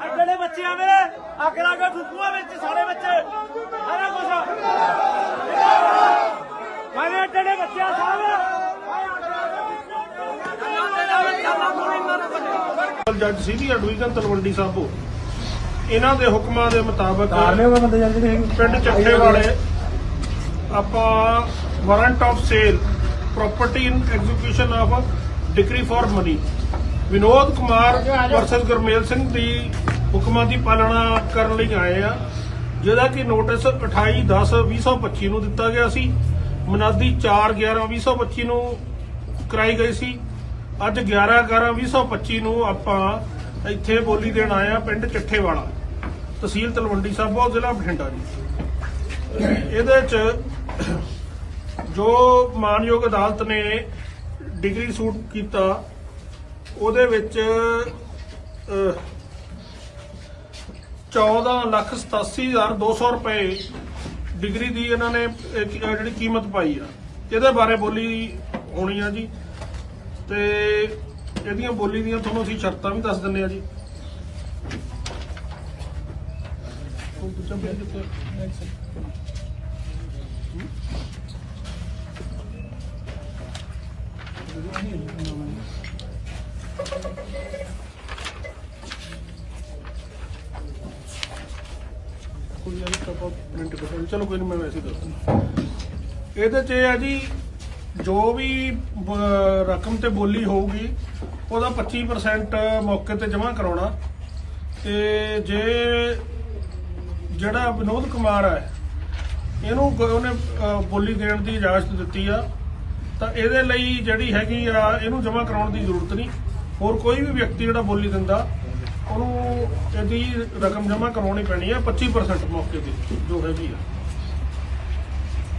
ਅੱਗੜੇ ਬੱਚਿਆਂ ਦੇ ਅੱਗ ਲਾ ਕੇ ਫੁੱਕੂਆਂ ਵਿੱਚ ਸਾਰੇ ਬੱਚੇ ਸਾਰਾ ਕੁਝ ਮਾਰੇ ਅੱਗੜੇ ਬੱਚਿਆਂ ਸਾਹਿਬ ਜੱਜ ਸੀਨੀਅਰ ਡਿਵੀਜ਼ਨ ਤਲਵੰਡੀ ਸਾਹਿਬੋ ਇਹਨਾਂ ਦੇ ਹੁਕਮਾਂ ਦੇ ਮੁਤਾਬਕ ਪਿੰਡ ਚੱਠੇ ਵਾਲੇ ਆਪਾਂ warrant of sale property in execution of a decree for Vinod Kumar versus Gurmel Singh ਦੀ ਹੁਕਮਾਂ ਦੀ ਪਾਲਣਾ ਕਰਨ ਲਈ ਆਏ ਆ, ਜਿਹਦਾ ਕਿ ਨੋਟਿਸ 28 10 2025 ਨੂੰ ਦਿੱਤਾ ਗਿਆ ਸੀ। ਮਨਾਦੀ 4 11 2025 ਨੂੰ ਕਰਾਈ ਗਈ ਸੀ। ਅੱਜ 11 11 2025 ਨੂੰ ਆਪਾਂ ਇੱਥੇ ਬੋਲੀ ਦੇਣ ਆਏ ਆ, ਪਿੰਡ ਚੱਠੇਵਾਲਾ। ਤਹਿਸੀਲ ਤਲਵੰਡੀ ਸਾਬੋ ਜ਼ਿਲ੍ਹਾ ਬਠਿੰਡਾ ਜੀ। ਇਹਦੇ ਚ ਜੋ ਮਾਨਯੋਗ ਅਦਾਲਤ ਨੇ ਡਿਗਰੀ ਸੂਟ ਕੀਤਾ ਉਹਦੇ ਵਿੱਚ ਅਹ, 14 ਲੱਖ 87200 ਰੁਪਏ ਡਿਗਰੀ ਦੀ ਇਹਨਾਂ ਨੇ ਜਿਹੜੀ ਕੀਮਤ ਪਾਈ ਆ। ਇਹਦੇ ਬਾਰੇ ਬੋਲੀ ਹੋਣੀ ਆ ਜੀ। ਤੇ ਇਹਦੀਆਂ ਬੋਲੀ ਦੀਆਂ ਤੁਹਾਨੂੰ ਅਸੀਂ ਸ਼ਰਤਾਂ ਵੀ ਦੱਸ ਦਿੰਨੇ ਆ ਜੀ। ਉਹ ਦੂਜਾ ਬਿੱਲ ਕਿੱਥੇ ਆ? ਕੋਈ ਯਾਰ ਤਾਂ ਪ੍ਰਿੰਟ ਕਰ ਚਲੋ ਕੋਈ ਨਹੀਂ ਮੈਂ ਵੈਸੇ ਹੀ ਇਹਦੇ 'ਚ ਇਹ ਆ ਜੀ, ਜੋ ਵੀ ਰਕਮ ਤੇ ਬੋਲੀ ਹੋਊਗੀ, ਉਹਦਾ 25% ਮੌਕੇ ਤੇ ਜਮ੍ਹਾਂ ਕਰਾਉਣਾ। ਤੇ ਜੇ ਜਿਹੜਾ ਵਿਨੋਦ ਕੁਮਾਰ ਹੈ, ਇਹਨੂੰ ਉਹਨੇ ਬੋਲੀ ਦੇਣ ਦੀ ਇਜਾਜ਼ਤ ਦਿੱਤੀ ਆ, ਤਾਂ ਇਹਦੇ ਲਈ ਜਿਹੜੀ ਹੈਗੀ ਆ, ਇਹਨੂੰ ਜਮ੍ਹਾਂ ਕਰਾਉਣ ਦੀ ਜ਼ਰੂਰਤ ਨਹੀਂ। ਹੋਰ ਕੋਈ ਵੀ ਵਿਅਕਤੀ ਜਿਹੜਾ ਬੋਲੀ ਦਿੰਦਾ, ਉਹਨੂੰ ਇਹਦੀ ਰਕਮ ਜਮ੍ਹਾਂ ਕਰਵਾਉਣੀ ਪੈਣੀ ਆ 25% ਮੌਕੇ ਤੇ, ਜੋ ਹੈਗੀ ਆ।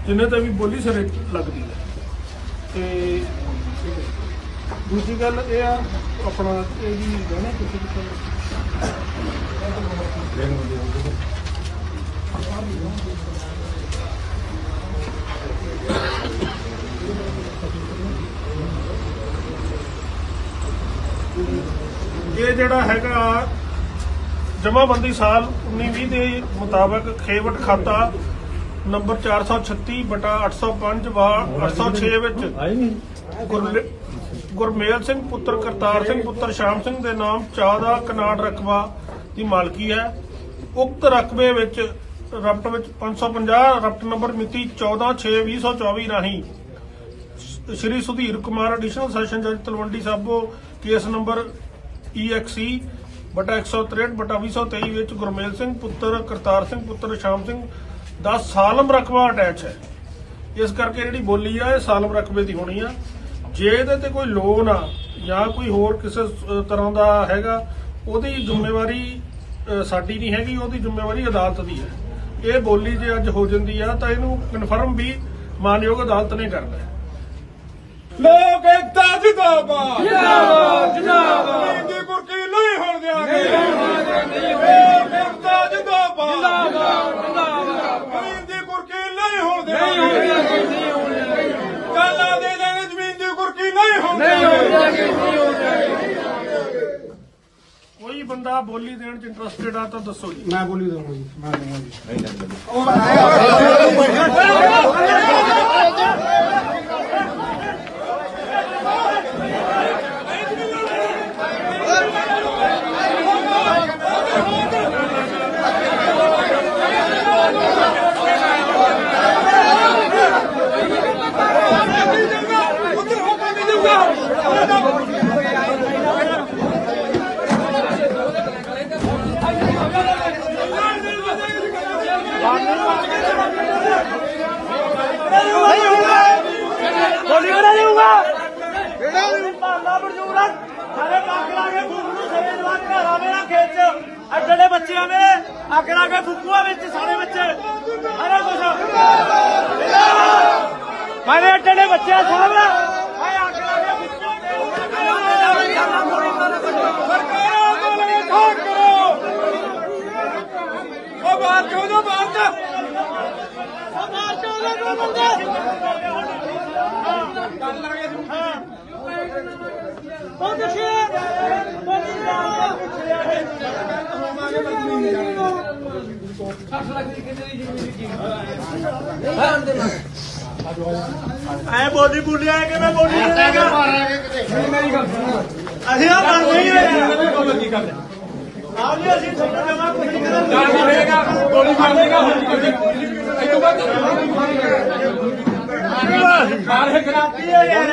ਜਿੰਨੇ ਤੇ ਵੀ ਬੋਲੀ ਸਿਰੇ ਲੱਗਦੀ ਹੈ। ਤੇ ਦੂਜੀ ਗੱਲ ਇਹ ਆ, ਆਪਣਾ ਇਹ ਵੀ ਗਾਣਾ ਤੁਸੀਂ ਕਿੱਥੇ ਇਹ ਜਿਹੜਾ ਹੈਗਾ ਜਮਾਬੰਦੀ ਸਾਲ 1920 ਦੇ ਮੁਤਾਬਕ ਖੇਵਟ ਖਾਤਾ ਨੰਬਰ 436 ਬਟਾ 805 ਵਾ 806 ਵਿੱਚ। ਗੁਰਮੇਲ ਸਿੰਘ ਪੁੱਤਰ ਕਰਤਾਰ ਸਿੰਘ ਪੁੱਤਰ ਸ਼ਾਮ ਸਿੰਘ ਦੇ ਨਾਮ ਚਾਹ ਦਾ ਕਨਾੜ ਰਕਬਾ ਦੀ ਮਾਲਕੀ ਹੈ। ਉਕਤ ਰਕਬੇ ਵਿੱਚ ਰਪਟ ਵਿੱਚ 550 ਰਪਟ ਨੰਬਰ ਮਿਤੀ 14/6/2024 ਰਾਹੀਂ ਸ਼੍ਰੀ ਸੁਧੀਰ ਕੁਮਾਰ ਐਡੀਸ਼ਨਲ ਸੈਸ਼ਨ ਜੱਜ Talwandi Sabo case number EXC ਬਟਾ 163 ਬਟਾ 2023 ਵਿੱਚ ਗੁਰਮੇਲ ਸਿੰਘ ਪੁੱਤਰ ਕਰਤਾਰ ਸਿੰਘ ਪੁੱਤਰ ਸ਼ਾਮ ਸਿੰਘ ਦਾ ਸਾਲਮ ਰਕਬਾ ਅਟੈਚ ਹੈ। ਇਸ ਕਰਕੇ ਜਿਹੜੀ ਬੋਲੀ ਆ ਇਹ ਸਾਲਮ ਰਕਬੇ ਦੀ ਹੋਣੀ ਆ। ਜੇ ਇਹਦੇ ਤੇ ਕੋਈ ਲੋਨ ਆ ਜਾਂ ਕੋਈ ਹੋਰ ਕਿਸੇ ਤਰ੍ਹਾਂ ਦਾ ਹੈਗਾ ਉਹਦੀ ਜ਼ਿੰਮੇਵਾਰੀ ਸਾਡੀ ਨਹੀਂ ਹੈਗੀ ਉਹਦੀ ਜ਼ਿੰਮੇਵਾਰੀ ਅਦਾਲਤ ਦੀ ਹੈ। ਇਹ ਬੋਲੀ ਜੇ ਅੱਜ ਹੋ ਜਾਂਦੀ ਆ ਤਾਂ ਇਹਨੂੰ ਕਨਫਰਮ ਵੀ ਮਾਨਯੋਗ ਅਦਾਲਤ ਨੇ ਕਰਨਾ ਹੈ। ਲੋਕ ਏਕਤਾ ਜਿੰਦਾਬਾਦ ਜਿੰਦਾਬਾਦ ਜਿੰਦਾਬਾਦ ਹਿੰਦੀ ਕੁਰਕੀ ਨਹੀਂ ਹੋਣ ਦਿਆਂਗੇ ਕਾਲਾ ਦੇ ਦੇਣੇ ਜ਼ਮੀਨ ਦੀ ਕੁਰਕੀ ਨਹੀਂ ਹੋਣ ਦਿਆਂਗੇ ਕੋਈ ਬੰਦਾ ਬੋਲੀ ਦੇਣ ਚ ਇੰਟਰਸਟਿਡ ਆ ਤਾਂ ਦੱਸੋ ਜੀ। ਮੈਂ ਬੋਲੀ ਦਊਂਗਾ ਜੀ। ਮੈਂ ਦਊਂਗਾ ਜੀ। ਬੋਲੀ ਬਣਾ ਦੇਊਗਾ ਕਿਹੜਾ? ਭਾਂਡਾ ਮਰਜੂਰਾ ਸਾਰੇ ਪੱਕ ਲਾ ਕੇ ਫੂਕ ਸਾਰੇ ਜਵਾਨ ਘਰ ਆਵੇ ਨਾ ਖੇਤ ਚ। ਅੱਡੜੇ ਬੱਚਿਆਂ ਨੇ ਅੱਗ ਲਾ ਕੇ ਫੂਕੂਆ ਵਿੱਚ ਸਾਰੇ ਬੱਚੇ। ਸਾਰਾ ਕੁਝ ਮਾਰੇ ਅੱਡੜੇ ਬੱਚਿਆਂ ਸਾਹਿਬ ਆਏ ਅੱਗ ਲਾ ਕੇ ਸਰਕਾਰਾਂ ਬੋਲੇ ਠੋਕ ਕਰੋ ਉਹ ਬਾਹਰ ਚੋ ਜੋ ਬਾਹਰ ਚ ਉਹ ਦੇਖਿਏ ਐ ਬੋਲੀ ਬੁੱਲਿਆ ਕਿ ਮੈਂ ਬੋਲੀ ਨਹੀਂ ਦੇਗਾ ਅਸੀਂ ਆ ਹੀ ਨਹੀਂ ਆਪ ਜੀ ਅਸੀਂ ਤੁਹਾਨੂੰ ਜਮਾ ਕੁਝ ਨਹੀਂ ਕਰਾਂਗੇ ਗੋਲੀ ਮਾਰ ਦੇਗਾ ਇਹ ਤੋਂ ਬਾਅਦ ਮਾਰ ਹੈ ਕਰਾਤੀ ਹੈ ਯਾਰ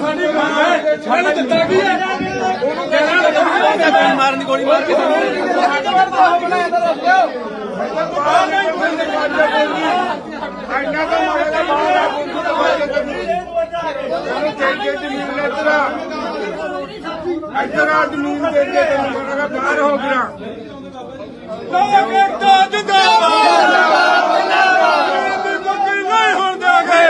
ਸਾਡੀ ਮਾਂ ਹੈ ਛੱਡ ਦਿੱਤਾ ਕੀ ਹੈ ਉਹਨੂੰ ਕਹਿਣਾ ਮਾਰਨ ਦੀ ਗੋਲੀ ਮਾਰ ਕੇ ਇੰਨਾ ਤਾਂ ਮਾਰੇਗਾ ਬਾਹਰ ਚਾਹੀਏ ਜ਼ਮੀਨ ਇੱਧਰ ਆ ਇੱਧਰ ਆ ਜ਼ਮੀਨ ਦੇ ਦੇ ਤੈਨੂੰ ਬਾਹਰ ਹੋ ਗਿਆ ਲੋਕ ਏਕਤਾ ਜਿੰਦਾਬਾਦ ਜਿੰਦਾਬਾਦ ਦੀ ਕੁਰਕੀ ਨਹੀਂ ਹੋਣ ਦਿਆਂਗੇ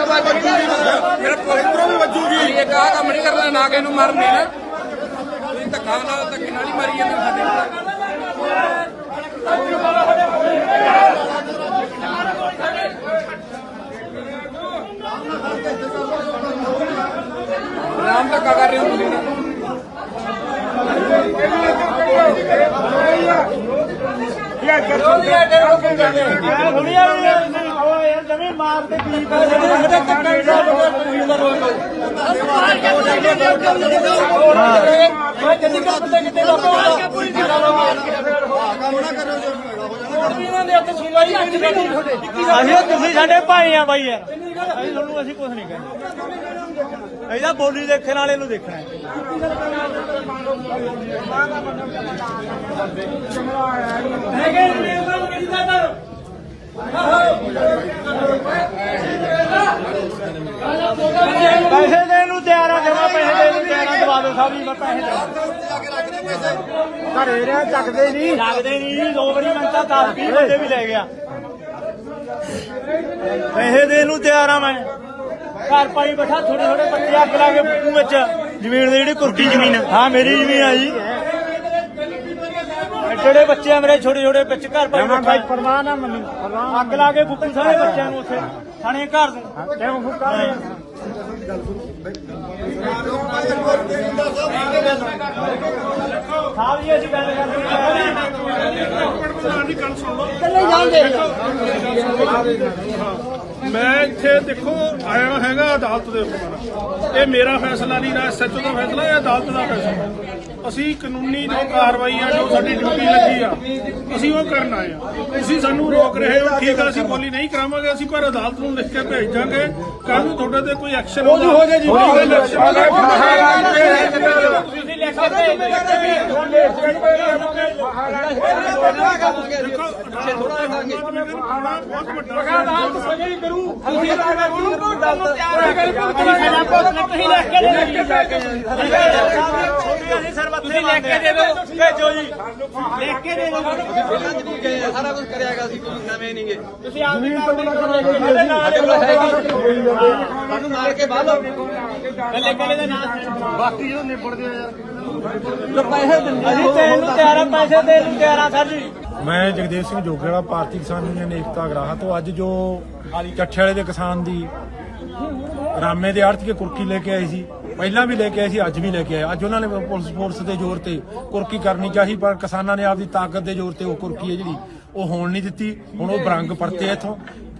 ਮੇਰਾ ਪੁੱਤਰੋਂ ਵੀ ਵੱਜੂਗੀ। ਇਹ ਕਹਾ ਕੰਮ ਨਹੀਂ ਕਰਨਾ, ਨਾ ਕਿਸੇ ਨੂੰ ਮਾਰਨ ਦੇਣਾ ਤੁਸੀਂ ਧੱਕਾ ਨਾਲ ਧੱਕੇ ਨਾਲ ਹੀ ਮਾਰੀ ਜਾਂਦੇ ਸਾਡੇ ਨਾਲ ਰਾਮ ਧੱਕਾ ਕਰ ਰਹੇ ਹੋ ਤੁਸੀਂ ਨਾ ਮੈਂ ਥੋੜੀਆਂ ਯਾਰ ਜਮੀ ਮਾਰ ਤੇ ਕੀ ਕਰ ਸਾਡੇ ਧੱਕੇ ਮੈਂ ਜੰਦੀ ਕੱਪ ਤੇ ਕਿਤੇ ਦਾ ਅਸੀਂ ਤੁਸੀਂ ਸਾਡੇ ਭਾਈ ਆ ਬਾਈ ਯਾਰ। ਅਸੀਂ ਤੁਹਾਨੂੰ ਅਸੀਂ ਕੁਝ ਨਹੀਂ ਕਹਿੰਦੇ ਅਸੀਂ ਤਾਂ ਬੋਲੀ ਦੇਖਣ ਵਾਲੇ ਨੂੰ ਦੇਖਣਾ ਹੈ। ਪੈਸੇ ਦੇਣ ਨੂੰ ਤਿਆਰ ਆ ਜਮਾ ਪੈਸੇ ਦੇਣ ਨੂੰ ਤਿਆਰ ਆ ਦਵਾ ਦਿਓ ਸਾਹਿਬ ਜੀ ਮੈਂ ਪੈਸੇ ਦੇ ਘਰੇ ਰਿਆ ਚੱਕਦੇ ਨਹੀਂ। ਚੱਕਦੇ ਨਹੀਂ ਦੋ ਵਾਰੀ ਮੈਂ ਤਾਂ 10 20 ਬੰਦੇ ਵੀ ਲੈ ਗਿਆ। ਪੈਸੇ ਦੇਣ ਨੂੰ ਤਿਆਰ ਆ ਮੈਂ। ਘਰ ਪਾਈ ਬੈਠਾ ਥੋੜੇ ਥੋੜੇ ਬੱਚੇ ਅੱਗ ਲਾ ਕੇ ਮੂੰਹ ਵਿੱਚ ਜ਼ਮੀਨ ਦੀ ਜਿਹੜੀ ਕੁਰਕੀ ਜ਼ਮੀਨ ਹਾਂ ਮੇਰੀ ਜ਼ਮੀਨ ਆ ਜੀ। ਜਿਹੜੇ ਬੱਚੇ ਆ ਮੇਰੇ ਛੋਟੇ ਛੋਟੇ ਬੱਚੇ ਘਰ ਪਰਵਾਹ ਨਾ ਮੈਨੂੰ ਅੱਗ ਲਾ ਕੇ ਫੁੱਕੂ ਸਾਰੇ ਬੱਚਿਆਂ ਨੂੰ ਉੱਥੇ ਥਾਣੇ ਘਰ ਦੇ। ਕਿਉਂ ਫੁੱਕਾ ਸਾਹਿਬ ਜੀ ਅਸੀਂ ਗੱਲ ਕਰਦੇ ਪ੍ਰਧਾਨ ਦੀ ਗੱਲ ਸੁਣ ਲਓ। ਚੱਲੇ ਜਾਂਦੇ ਮੈਂ ਇੱਥੇ ਦੇਖੋ ਆਇਆ ਹੈਗਾ ਅਦਾਲਤ ਦੇ ਹੁਕਮ ਇਹ ਮੇਰਾ ਫੈਸਲਾ ਨਹੀਂ ਨਾ ਐਸਐਚਓ ਦਾ ਫੈਸਲਾ ਇਹ ਅਦਾਲਤ ਦਾ ਫੈਸਲਾ? ਅਸੀਂ ਕਾਨੂੰਨੀ ਜੋ ਕਾਰਵਾਈ ਆ ਜੋ ਸਾਡੀ ਡਿਊਟੀ ਲੱਗੀ ਆ ਅਸੀਂ ਉਹ ਕਰਨ ਆਏ ਆ। ਤੁਸੀਂ ਸਾਨੂੰ ਰੋਕ ਰਹੇ ਹੋ ਠੀਕ ਆ ਅਸੀਂ ਬੋਲੀ ਨਹੀਂ ਕਰਾਵਾਂਗੇ ਅਸੀਂ ਪਰ ਅਦਾਲਤ ਨੂੰ ਲਿਖ ਕੇ ਭੇਜਾਂਗੇ। ਕੱਲ ਨੂੰ ਤੁਹਾਡੇ ਤੇ ਕੋਈ ਐਕਸ਼ਨ ਹੋ ਹੋ ਜਾ। ਜੀ। ਬਹੁਤ ਵੱਡਾ ਅਸੀਂ ਸਰਬੱਤੇ ਲੈ ਕੇ ਦੇ ਦਿਓ ਭੇਜੋ ਜੀ। ਲਿਖ ਕੇ ਦੇ ਦਿਓ ਸਾਰਾ ਕੁਝ ਕਰਿਆਗਾ ਅਸੀਂ ਕੋਈ ਨਵੇਂ ਨਹੀਂਗੇ ਤੁਸੀਂ ਆਪ ਜ਼ਮੀਨ ਤੋਂ ਬਣਾ ਕੇ ਸਾਨੂੰ ਮਾਰ ਕੇ ਬਾਹਰ ਕੱਲੇ ਕੱਲੇ ਦੇ ਨਾਂ ਬਾਕੀ ਜਦੋਂ ਨਿਬੜਦੇ ਆ ਯਾਰ। ਪੈਸੇ ਦਿੰਦੇ ਅਸੀਂ ਤੇਲ ਨੂੰ ਤਿਆਰ ਆ ਪੈਸੇ ਦੇਣ ਨੂੰ ਤਿਆਰ ਆ ਸਰ ਜੀ। ਮੈਂ ਜਗਦੇਵ ਸਿੰਘ ਜੋਗੇਵਾਲਾ ਭਾਰਤੀ ਕਿਸਾਨ ਯੂਨੀਅਨ ਏਕਤਾ ਅਗਰਾਹਾਂ ਤੋਂ ਅੱਜ ਜੋ ਚੱਠੇ ਵਾਲੇ ਦੇ ਕਿਸਾਨ ਦੀ ਰਾਮੇ ਦੇ ਆੜਤ ਕੇ ਕੁਰਕੀ ਲੈ ਕੇ ਆਏ ਸੀ ਪਹਿਲਾਂ ਵੀ ਲੈ ਕੇ ਆਏ ਸੀ ਅੱਜ ਵੀ ਲੈ ਕੇ ਆਏ। ਅੱਜ ਉਹਨਾਂ ਨੇ ਪੁਲਿਸ ਫੋਰਸ ਦੇ ਜ਼ੋਰ ਤੇ ਕੁਰਕੀ ਕਰਨੀ ਚਾਹੀ ਪਰ ਕਿਸਾਨਾਂ ਨੇ ਆਪਦੀ ਤਾਕਤ ਦੇ ਜ਼ੋਰ ਤੇ ਉਹ ਕੁਰਕੀ ਹੈ ਜਿਹੜੀ ਉਹ ਹੋਣ ਨਹੀਂ ਦਿੱਤੀ। ਹੁਣ ਉਹ ਬਰੰਗ ਪਰਤੇ ਇੱਥੋਂ।